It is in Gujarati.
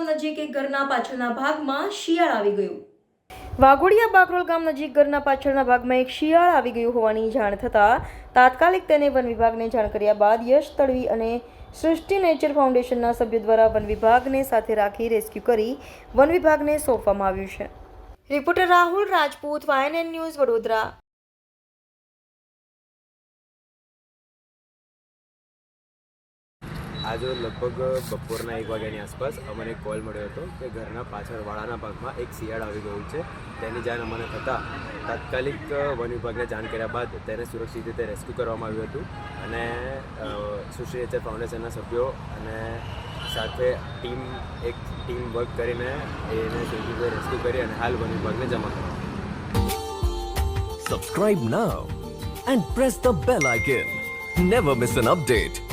ગામ નજીક એક ઘરના પાછળના ભાગમાં શિયાળ આવી ગયું. વાઘોડિયા બાકરોલ ગામ નજીક ઘરના પાછળના ભાગમાં એક શિયાળ આવી ગયું હોવાની જાણ થતાં તાત્કાલિક તેને વન વિભાગને જાણ કર્યા બાદ યશ તળવી અને સૃષ્ટિ નેચર ફાઉન્ડેશનના સભ્યો દ્વારા વન વિભાગને સાથે રાખી રેસ્ક્યુ કરી વન વિભાગને સોંપવામાં આવ્યું છે. Reporter Rahul Rajput, YNN news Vadodara. આજે લગભગ બપોરના એક વાગ્યાની આસપાસ અમને કોલ મળ્યો હતો કે ઘરના પાછળ વાળાના ભાગમાં એક શિયાળ આવી ગયું છે. તેની જાણ અમને થતાં તાત્કાલિક વન વિભાગને જાણ કર્યા બાદ તેને સુરક્ષિત રીતે રેસ્ક્યુ કરવામાં આવ્યું હતું અને સુશ્રી એચર ફાઉન્ડેશનના સભ્યો અને સાથે ટીમ, એક ટીમ વર્ક કરીને એને સુરક્ષિત રીતે રેસ્ક્યુ કરી અને હાલ વન વિભાગને જમા કરવામાં subscribe now and press the bell icon never miss an update.